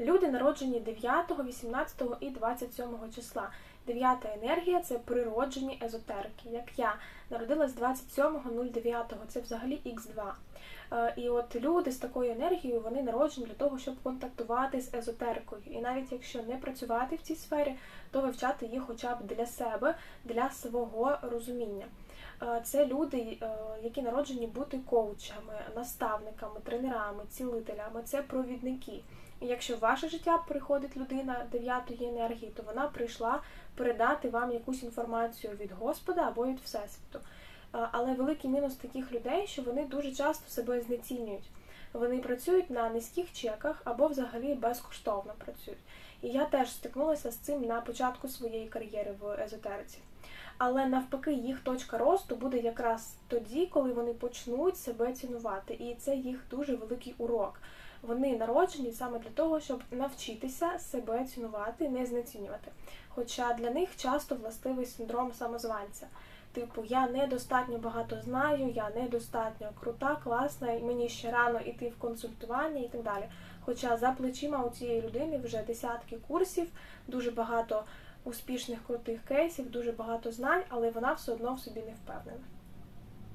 Люди народжені 9, 18 і 27 числа. Дев'ята енергія це природжені езотерики. Як я народилась 27.09, це взагалі Х2. Е, І от люди з такою енергією вони народжені для того, щоб контактувати з езотерикою. І навіть якщо не працювати в цій сфері, то вивчати їх хоча б для себе, для свого розуміння. Е, Це люди, е, які народжені бути коучами, наставниками, тренерами, цілителями, це провідники. І якщо в ваше життя приходить людина дев'ятої енергії, то вона прийшла передати вам якусь інформацію від Господа або від Всесвіту. Е, Але великий мінус таких людей, що вони дуже часто себе знецінюють. Вони працюють на низьких чеках або взагалі безкоштовно працюють. І я теж стикнулася з цим на початку своєї кар'єри в езотериці. Але навпаки, їх точка росту буде якраз тоді, коли вони почнуть себе цінувати. І це їх дуже великий урок. Вони народжені саме для того, щоб навчитися себе цінувати, не знецінювати. Хоча для них часто властивий синдром самозванця. Типу, я недостатньо багато знаю, я недостатньо крута, класна, і мені ще рано йти в консультування і так далі. Хоча за плечима у цієї людини вже десятки курсів, дуже багато успішних крутих кейсів, дуже багато знань, але вона все одно в собі не впевнена.